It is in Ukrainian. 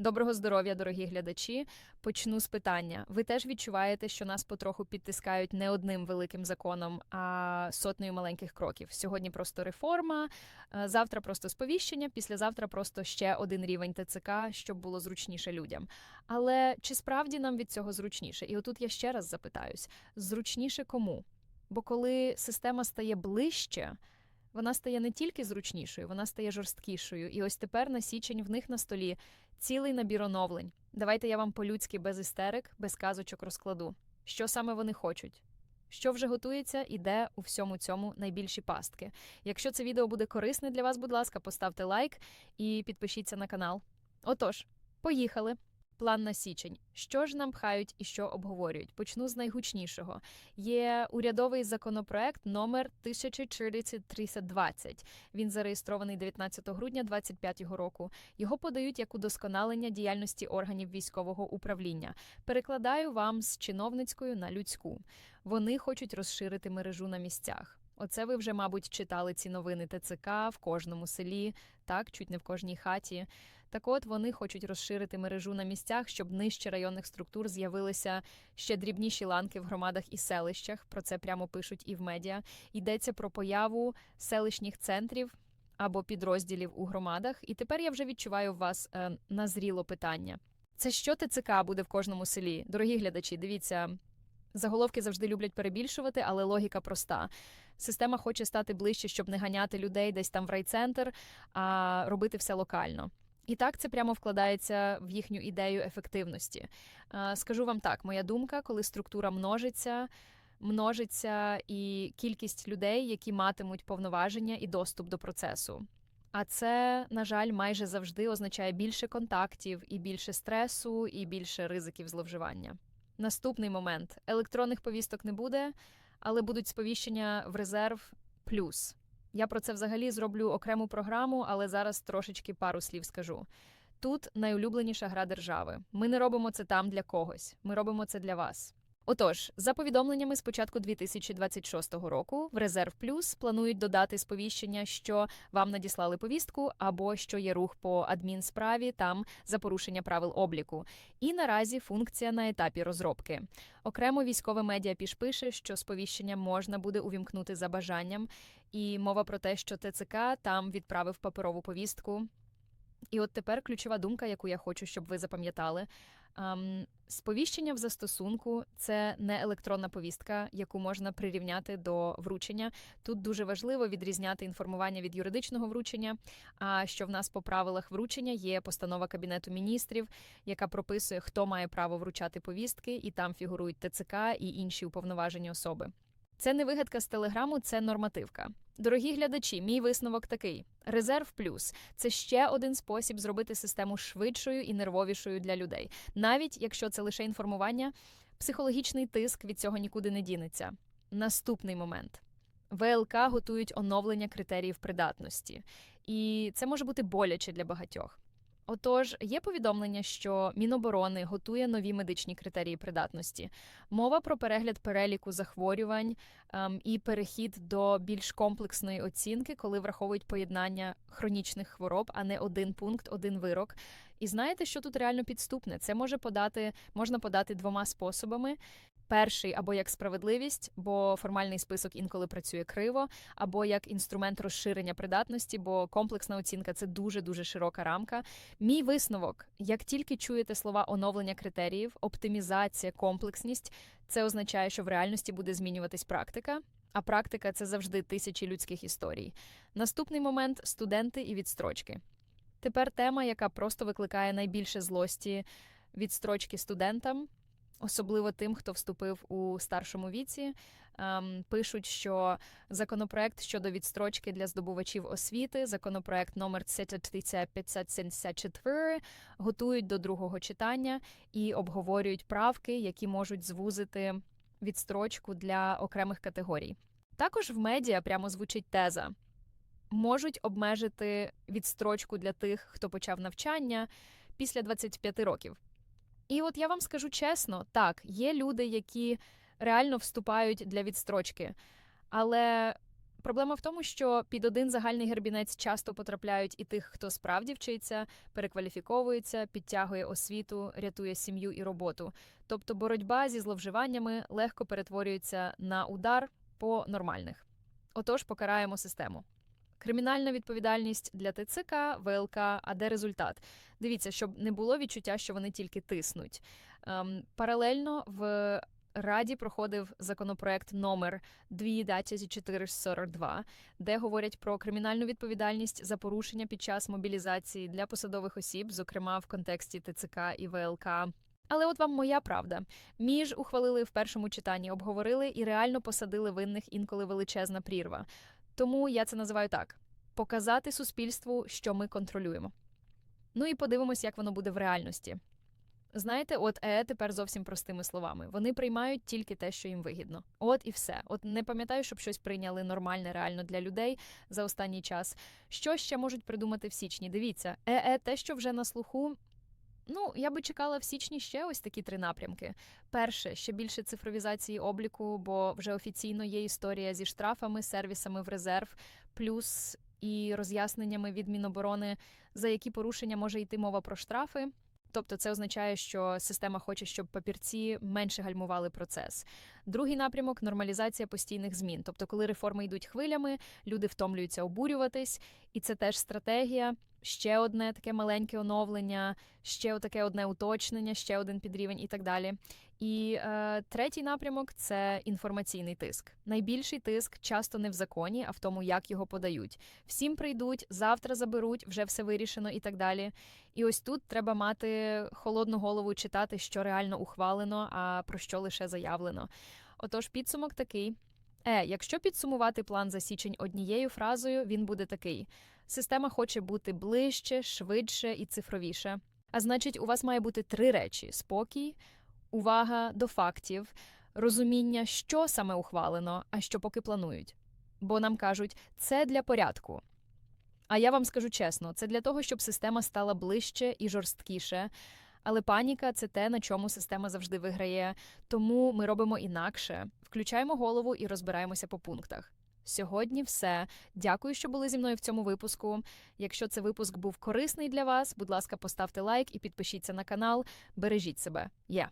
Доброго здоров'я, дорогі глядачі. Почну з питання. Ви теж відчуваєте, що нас потроху підтискають не одним великим законом, а сотнею маленьких кроків. Сьогодні просто реформа, е, завтра просто сповіщення, післязавтра просто ще один рівень ТЦК, щоб було зручніше людям. Але чи справді нам від цього зручніше? І отут я ще раз запитаюсь: зручніше кому? Бо коли система стає ближче. Вона стає не тільки зручнішою, вона стає жорсткішою. І ось тепер на січень в них на столі цілий набір оновлень. Давайте я вам по-людськи без істерик, без казочок розкладу. Що саме вони хочуть? Що вже готується і де у всьому цьому найбільші пастки. Якщо це відео буде корисне для вас, будь ласка, поставте лайк і підпишіться на канал. Отож, поїхали! План на січень. Що ж нам пхають і що обговорюють? Почну з найгучнішого. Є урядовий законопроект номер 1420. Він зареєстрований 19 грудня 2025 року. Його подають як удосконалення діяльності органів військового управління. Перекладаю вам з чиновницькою на людську. Вони хочуть розширити мережу на місцях. Оце ви вже, мабуть, читали ці новини ТЦК в кожному селі, так, чуть не в кожній хаті. Так от вони хочуть розширити мережу на місцях, щоб нижче районних структур з'явилися ще дрібніші ланки в громадах і селищах. Про це прямо пишуть і в медіа. Йдеться про появу селищних центрів або підрозділів у громадах. І тепер я вже відчуваю в вас е, назріло питання. Це що ТЦК буде в кожному селі? Дорогі глядачі, дивіться. Заголовки завжди люблять перебільшувати, але логіка проста. Система хоче стати ближче, щоб не ганяти людей десь там в райцентр, а робити все локально. І так це прямо вкладається в їхню ідею ефективності. Скажу вам так, моя думка, коли структура множиться, множиться і кількість людей, які матимуть повноваження і доступ до процесу. А це, на жаль, майже завжди означає більше контактів, і більше стресу, і більше ризиків зловживання. Наступний момент: електронних повісток не буде, але будуть сповіщення в резерв плюс. Я про це взагалі зроблю окрему програму, але зараз трошечки пару слів скажу. Тут найулюбленіша гра держави. Ми не робимо це там для когось, ми робимо це для вас. Отож, за повідомленнями з початку 2026 року в Резерв Плюс планують додати сповіщення, що вам надіслали повістку, або що є рух по адмінсправі там за порушення правил обліку. І наразі функція на етапі розробки. Окремо військове медіа піш пише, що сповіщення можна буде увімкнути за бажанням, і мова про те, що ТЦК там відправив паперову повістку. І от тепер ключова думка, яку я хочу, щоб ви запам'ятали. Um, сповіщення в застосунку це не електронна повістка, яку можна прирівняти до вручення. Тут дуже важливо відрізняти інформування від юридичного вручення. А що в нас по правилах вручення є постанова кабінету міністрів, яка прописує, хто має право вручати повістки, і там фігурують ТЦК і інші уповноважені особи. Це не вигадка з телеграму, це нормативка. Дорогі глядачі, мій висновок такий: резерв плюс це ще один спосіб зробити систему швидшою і нервовішою для людей, навіть якщо це лише інформування, психологічний тиск від цього нікуди не дінеться. Наступний момент. ВЛК готують оновлення критеріїв придатності, і це може бути боляче для багатьох. Отож, є повідомлення, що Міноборони готує нові медичні критерії придатності. Мова про перегляд переліку захворювань ем, і перехід до більш комплексної оцінки, коли враховують поєднання хронічних хвороб, а не один пункт, один вирок. І знаєте, що тут реально підступне? Це може подати, можна подати двома способами. Перший або як справедливість, бо формальний список інколи працює криво, або як інструмент розширення придатності, бо комплексна оцінка це дуже дуже широка рамка. Мій висновок: як тільки чуєте слова оновлення критеріїв, оптимізація, комплексність, це означає, що в реальності буде змінюватись практика. А практика це завжди тисячі людських історій. Наступний момент студенти і відстрочки. Тепер тема, яка просто викликає найбільше злості відстрочки студентам особливо тим, хто вступив у старшому віці. Ем, пишуть, що законопроект щодо відстрочки для здобувачів освіти, законопроект номер 574, готують до другого читання і обговорюють правки, які можуть звузити відстрочку для окремих категорій. Також в медіа прямо звучить теза. Можуть обмежити відстрочку для тих, хто почав навчання після 25 років. І от я вам скажу чесно, так, є люди, які реально вступають для відстрочки, але Проблема в тому, що під один загальний гербінець часто потрапляють і тих, хто справді вчиться, перекваліфіковується, підтягує освіту, рятує сім'ю і роботу. Тобто боротьба зі зловживаннями легко перетворюється на удар по нормальних. Отож, покараємо систему. Кримінальна відповідальність для ТЦК, ВЛК, а де результат? Дивіться, щоб не було відчуття, що вони тільки тиснуть. Ем, паралельно в Раді проходив законопроект номер 2442, де говорять про кримінальну відповідальність за порушення під час мобілізації для посадових осіб, зокрема в контексті ТЦК і ВЛК. Але от вам моя правда. Між ухвалили в першому читанні, обговорили і реально посадили винних інколи величезна прірва. Тому я це називаю так: показати суспільству, що ми контролюємо. Ну і подивимось, як воно буде в реальності. Знаєте, от ЕЕ тепер зовсім простими словами. Вони приймають тільки те, що їм вигідно. От і все. От не пам'ятаю, щоб щось прийняли нормальне реально для людей за останній час. Що ще можуть придумати в січні? Дивіться, ЕЕ, те, що вже на слуху. Ну, я би чекала в січні ще ось такі три напрямки. Перше, ще більше цифровізації обліку, бо вже офіційно є історія зі штрафами, сервісами в резерв, плюс і роз'ясненнями від Міноборони, за які порушення може йти мова про штрафи. Тобто це означає, що система хоче, щоб папірці менше гальмували процес. Другий напрямок нормалізація постійних змін. Тобто, коли реформи йдуть хвилями, люди втомлюються обурюватись, і це теж стратегія. Ще одне таке маленьке оновлення, ще таке одне уточнення, ще один підрівень і так далі. І е, третій напрямок це інформаційний тиск. Найбільший тиск часто не в законі, а в тому, як його подають. Всім прийдуть, завтра заберуть, вже все вирішено і так далі. І ось тут треба мати холодну голову, читати, що реально ухвалено, а про що лише заявлено. Отож, підсумок такий. Е, якщо підсумувати план за січень однією фразою, він буде такий: система хоче бути ближче, швидше і цифровіше. А значить, у вас має бути три речі: спокій, увага до фактів, розуміння, що саме ухвалено, а що поки планують. Бо нам кажуть, це для порядку. А я вам скажу чесно, це для того, щоб система стала ближче і жорсткіше. Але паніка це те, на чому система завжди виграє. Тому ми робимо інакше, включаємо голову і розбираємося по пунктах. Сьогодні все. Дякую, що були зі мною в цьому випуску. Якщо цей випуск був корисний для вас, будь ласка, поставте лайк і підпишіться на канал. Бережіть себе. Є.